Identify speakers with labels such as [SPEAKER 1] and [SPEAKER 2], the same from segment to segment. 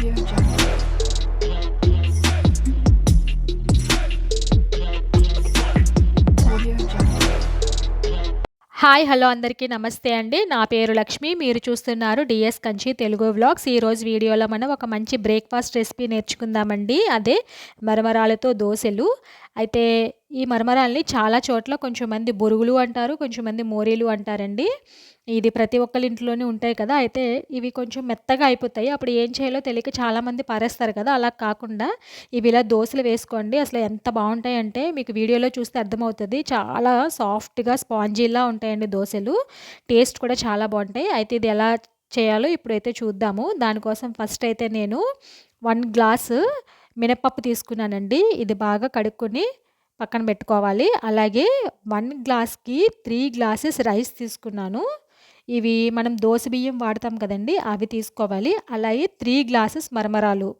[SPEAKER 1] Hi hello అందరికీ నమస్తే అండి. నా పేరు లక్ష్మి. మీరు చూస్తున్నారు డిఎస్ కంచి తెలుగు వ్లాగ్స్. ఈరోజు వీడియోలో మనం ఒక మంచి బ్రేక్ఫాస్ట్ రెసిపీ నేర్చుకుందామండి. అదే మరమరాలతో దోశలు. అయితే ఈ మరమరాల్ని చాలా చోట్ల కొంచెం మంది బొరుగులు అంటారు కొంచెం మంది మోరీలు అంటారండి. ఇది ప్రతి ఒక్కరి ఇంట్లోనే ఉంటాయి కదా అయితే ఇవి కొంచెం మెత్తగా అయిపోతాయి. అప్పుడు ఏం చేయాలో తెలియక చాలామంది పారేస్తారు కదా అలా కాకుండా ఇవి ఇలా దోశలు వేసుకోండి. అసలు ఎంత బాగుంటాయంటే మీకు వీడియోలో చూస్తే అర్థమవుతుంది. చాలా సాఫ్ట్గా స్పాంజీలా ఉంటాయండి దోశలు. టేస్ట్ కూడా చాలా బాగుంటాయి. అయితే ఇది ఎలా చేయాలో ఇప్పుడైతే చూద్దాము. దానికోసం ఫస్ట్ అయితే నేను వన్ గ్లాసు మినపప్పు తీసుకున్నానండి. ఇది బాగా కడుక్కొని పక్కన పెట్టుకోవాలి. అలాగే వన్ గ్లాస్కి త్రీ గ్లాసెస్ రైస్ తీసుకున్నాను. ఇవి మనం దోశ బియ్యం వాడతాం కదండి అవి తీసుకోవాలి. అలాగే త్రీ గ్లాసెస్ మరమరాలు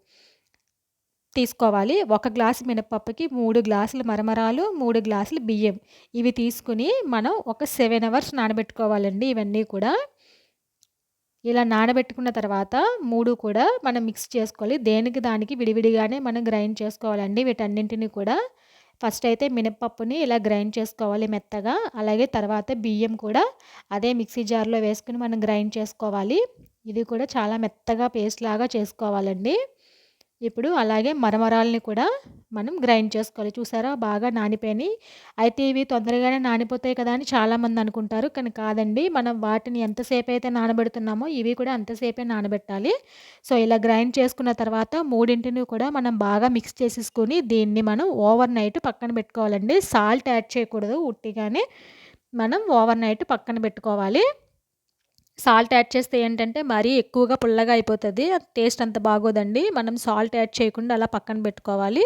[SPEAKER 1] తీసుకోవాలి. ఒక గ్లాసు మినపప్పుకి మూడు గ్లాసులు మరమరాలు మూడు గ్లాసులు బియ్యం. ఇవి తీసుకుని మనం ఒక సెవెన్ అవర్స్ నానబెట్టుకోవాలండి ఇవన్నీ కూడా. ఇలా నానబెట్టుకున్న తర్వాత మూడు కూడా మనం మిక్స్ చేసుకోవాలి. దేనికి దానికి విడివిడిగానే మనం గ్రైండ్ చేసుకోవాలండి వీటన్నింటినీ కూడా. ఫస్ట్ అయితే మినపప్పుని ఇలా గ్రైండ్ చేసుకోవాలి మెత్తగా. అలాగే తర్వాత బియ్యం కూడా అదే మిక్సీ జార్లో వేసుకుని మనం గ్రైండ్ చేసుకోవాలి. ఇది కూడా చాలా మెత్తగా పేస్ట్ లాగా చేసుకోవాలండి. ఇప్పుడు అలాగే మరమరాలని కూడా మనం గ్రైండ్ చేసుకోవాలి. చూసారా? బాగా నానిపోయినాయి. అయితే ఇవి తొందరగానే నానిపోతాయి కదా అని చాలామంది అనుకుంటారు. కానీ కాదండి. మనం వాటిని ఎంతసేపు అయితే నానబెడుతున్నామో ఇవి కూడా అంతసేపే నానబెట్టాలి. సో ఇలా గ్రైండ్ చేసుకున్న తర్వాత మూడింటిని కూడా మనం బాగా మిక్స్ చేసేసుకొని దీన్ని మనం ఓవర్ నైట్ పక్కన పెట్టుకోవాలండి. సాల్ట్ యాడ్ చేయకూడదు. ఉట్టిగానే మనం ఓవర్ నైట్ పక్కన పెట్టుకోవాలి. సాల్ట్ యాడ్ చేస్తే ఏంటంటే మరీ ఎక్కువగా పుల్లగా అయిపోతుంది. టేస్ట్ అంత బాగోదండి. మనం సాల్ట్ యాడ్ చేయకుండా అలా పక్కన పెట్టుకోవాలి.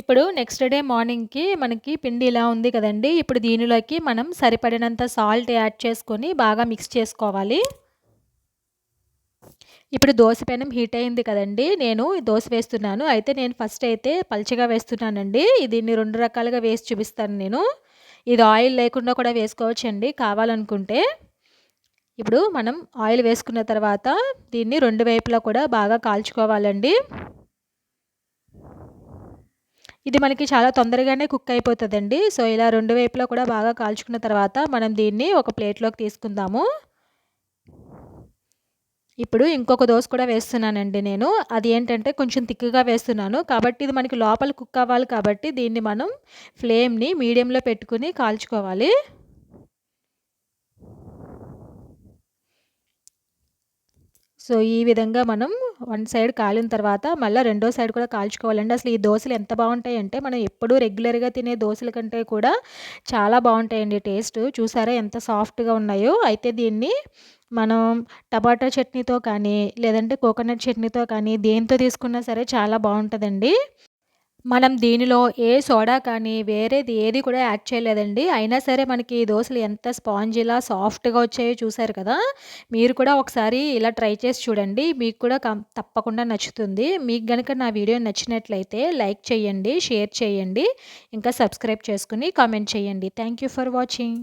[SPEAKER 1] ఇప్పుడు నెక్స్ట్ డే మార్నింగ్కి మనకి పిండి ఇలా ఉంది కదండి. ఇప్పుడు దీనిలోకి మనం సరిపడినంత సాల్ట్ యాడ్ చేసుకొని బాగా మిక్స్ చేసుకోవాలి. ఇప్పుడు దోశ పెనం హీట్ అయింది కదండి. నేను దోశ వేస్తున్నాను. అయితే నేను ఫస్ట్ అయితే పల్చగా వేస్తున్నానండి. దీన్ని రెండు రకాలుగా వేసి చూపిస్తాను నేను. ఇది ఆయిల్ లేకుండా కూడా వేసుకోవచ్చండి కావాలనుకుంటే. ఇప్పుడు మనం ఆయిల్ వేసుకున్న తర్వాత దీన్ని రెండు వైపులా కూడా బాగా కాల్చుకోవాలండి. ఇది మనకి చాలా తొందరగానే కుక్ అయిపోతుందండి. సో ఇలా రెండు వైపులా కూడా బాగా కాల్చుకున్న తర్వాత మనం దీన్ని ఒక ప్లేట్లోకి తీసుకుందాము. ఇప్పుడు ఇంకొక దోశ కూడా వేస్తున్నానండి నేను. అది ఏంటంటే కొంచెం తిక్కుగా వేస్తున్నాను. కాబట్టి ఇది మనకి లోపల కుక్ అవ్వాలి కాబట్టి దీన్ని మనం ఫ్లేమ్ని మీడియంలో పెట్టుకుని కాల్చుకోవాలి. సో ఈ విధంగా మనం వన్ సైడ్ కాలిన తర్వాత మళ్ళీ రెండో సైడ్ కూడా కాల్చుకోవాలండి. అసలు ఈ దోశలు ఎంత బాగుంటాయి అంటే మనం ఎప్పుడూ రెగ్యులర్గా తినే దోశల కంటే కూడా చాలా బాగుంటాయండి టేస్ట్. చూసారా ఎంత సాఫ్ట్గా ఉన్నాయో. అయితే దీన్ని మనం టమాటా చట్నీతో కానీ లేదంటే కోకోనట్ చట్నీతో కానీ దేంతో తీసుకున్నా సరే చాలా బాగుంటుందండి. మనం దీనిలో ఏ సోడా కానీ వేరేది ఏది కూడా యాడ్ చేయలేదండి. అయినా సరే మనకి దోశలు ఎంత స్పాంజిలా సాఫ్ట్గా వచ్చాయో చూసారు కదా? మీరు కూడా ఒకసారి ఇలా ట్రై చేసి చూడండి. మీకు కూడా తప్పకుండా నచ్చుతుంది. మీకు కనుక నా వీడియో నచ్చినట్లయితే లైక్ చేయండి షేర్ చేయండి. ఇంకా సబ్స్క్రైబ్ చేసుకుని కామెంట్ చేయండి. Thank you for watching.